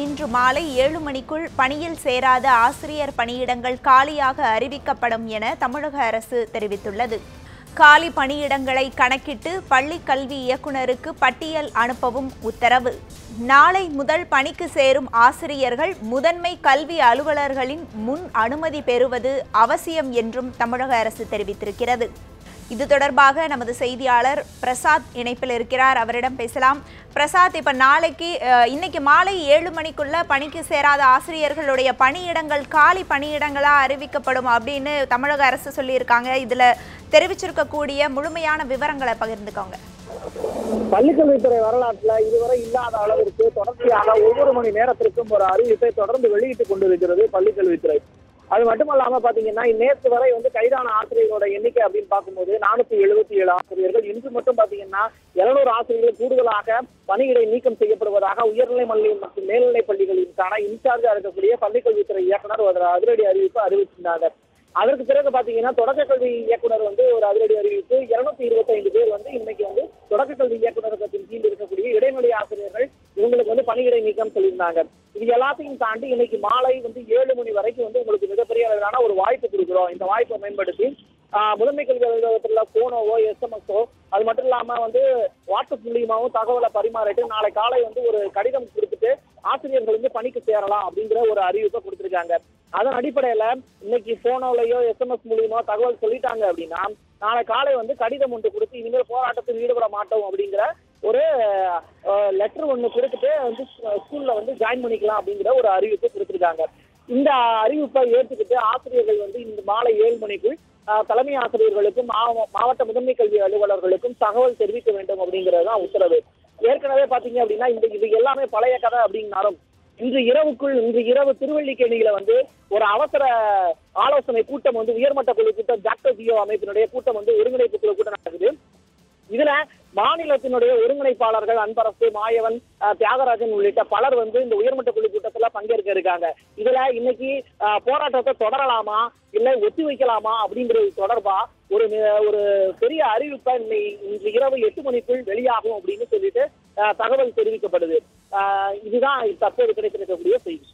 இன்று மாலை ஏழு மணிக்குள் பணியில் சேராத ஆசிரியர் பணியிடங்கள் காலியாக அறிவிக்கப்படும் என தமிழக அரசு தெரிவித்துள்ளது. காலி பணியிடங்களை கணக்கிட்டு பள்ளி கல்வி இயக்குநருக்கு பட்டியல் அனுப்பவும் உத்தரவு. நாளை முதல் பணிக்கு சேரும் ஆசிரியர்கள் முதன்மை கல்வி அலுவலர்களின் முன் அனுமதி பெறுவது அவசியம் என்றும் தமிழக அரசு தெரிவித்திருக்கிறது. இது தொடர்பாக நமது செய்தியாளர் பிரசாத் இணைப்பில் இருக்கிறார். அவரிடம் பேசலாம். பிரசாத் இப்ப நாளைக்கு இன்னைக்கு மாலை ஏழு மணிக்குள்ள பணிக்கு சேராத ஆசிரியர்களுடைய பணியிடங்கள் காலி பணியிடங்களா அறிவிக்கப்படும் அப்படின்னு தமிழக அரசு சொல்லியிருக்காங்க. இதுல தெரிவிச்சிருக்கக்கூடிய முழுமையான விவரங்களை பகிர்ந்துக்கோங்க. பள்ளிக்கல்வித்துறை வரலாற்றுல இதுவரை இல்லாத அளவிற்கு தொடர்ச்சியாக ஒவ்வொரு மணி நேரத்திற்கும் ஒரு அறிவிப்பை தொடர்ந்து வெளியிட்டுக் கொண்டிருக்கிறது பள்ளிக்கல்வித்துறை. அது மட்டுமல்லாம பாத்தீங்கன்னா நேற்று வரை வந்து கைதான ஆசிரியர்களோட எண்ணிக்கை அப்படின்னு பார்க்கும்போது நானூத்தி எழுபத்தி ஏழு ஆசிரியர்கள். இன்று மட்டும் பாத்தீங்கன்னா இருநூறு ஆசிரியர்கள் கூடுதலாக பணியிடை நீக்கம் செய்யப்படுவதாக உயர்நிலை பள்ளி மற்றும் மேல்நிலை பள்ளிகளுக்கான இன்சார்ஜா இருக்கக்கூடிய பள்ளிக்கல்வித்துறை இயக்குனர் ஒரு அதிரடி அறிவிப்பு அறிவிச்சிருந்தாங்க. அதற்கு பிறகு பாத்தீங்கன்னா தொடக்க கல்வி இயக்குனர் வந்து ஒரு அதிரடி அறிவிப்பு. இருநூத்தி இருபத்தி ஐந்து பேர் வந்து இன்னைக்கு வந்து தொடக்க கல்வி இயக்குனர் கீழ் இருக்கக்கூடிய இடைநிலை ஆசிரியர்கள் இவங்களுக்கு வந்து பணியிடை நீக்கம் சொல்லியிருந்தாங்க இது எல்லாத்தையும் தாண்டி இன்னைக்கு மாலை வந்து ஏழு மணி வரைக்கும் வந்து உங்களுக்கு மிகப்பெரிய அளவிலான ஒரு வாய்ப்பு கொடுக்குறோம். இந்த வாய்ப்பை மேம்படுத்தி ஆஹ், முதன்மை கல்வி அலுவலகத்துல போனோவோ எஸ்எம்எஸோ அது மட்டும் இல்லாம வந்து வாட்ஸ்அப் மூலியமாவும் தகவலை பரிமாறிட்டு நாளை காலை வந்து ஒரு கடிதம் கொடுத்துட்டு ஆசிரியர்கள் வந்து பணிக்கு சேரலாம் அப்படிங்கிற ஒரு அறிவிப்பை கொடுத்திருக்காங்க. அதன் அடிப்படையில இன்னைக்கு போனோலையோ எஸ்எம்எஸ் மூலியமா தகவல் சொல்லிட்டாங்க அப்படின்னா நாளை காலை வந்து கடிதம் ஒன்று கொடுத்து இனிமேல் போராட்டத்தில் ஈடுபட மாட்டோம் அப்படிங்கிற ஒரு லெட்டர் ஒன்று கொடுத்துட்டு வந்து ஸ்கூல்ல வந்து ஜாயின் பண்ணிக்கலாம் அப்படிங்கிற ஒரு அறிவிப்பை கொடுத்துருக்காங்க. இந்த அறிவிப்பை ஏற்றுக்கிட்டு ஆசிரியர்கள் வந்து இந்த மாலை ஏழு மணிக்குள் தலைமை ஆசிரியர்களுக்கும் மாவ- மாவட்ட முதன்மை கல்வி அலுவலர்களுக்கும் தகவல் தெரிவிக்க வேண்டும் அப்படிங்கிறது தான் உத்தரவு. ஏற்கனவே பாத்தீங்க அப்படின்னா இந்த இது எல்லாமே பழைய கதை அப்படின்னாலும் இன்று இரவுக்குள் இன்று இரவு திருவள்ளிக்கேணியில வந்து ஒரு அவசர ஆலோசனை கூட்டம் வந்து உயர்மட்ட குழு கூட்டம் டாக்டர் ஜியோ அமைப்பினுடைய கூட்டம் வந்து ஒருங்கிணைப்பு குழு கூட்டம் இதுல மாநிலத்தினுடைய ஒருங்கிணைப்பாளர்கள் அன்பரசு மாயவன் தியாகராஜன் உள்ளிட்ட பலர் வந்து இந்த உயர்மட்ட குழு கூட்டத்துல பங்கேற்க இருக்காங்க. இதுல இன்னைக்கு போராட்டத்தை தொடரலாமா இல்ல ஒத்தி வைக்கலாமா அப்படிங்கிறது தொடர்பா ஒரு ஒரு பெரிய அறிவிப்பை இன்று இரவு எட்டு மணிக்குள் வெளியாகும் அப்படின்னு சொல்லிட்டு தகவல் தெரிவிக்கப்படுது. இதுதான் தற்போது கிடைத்திருக்கக்கூடிய செய்தி.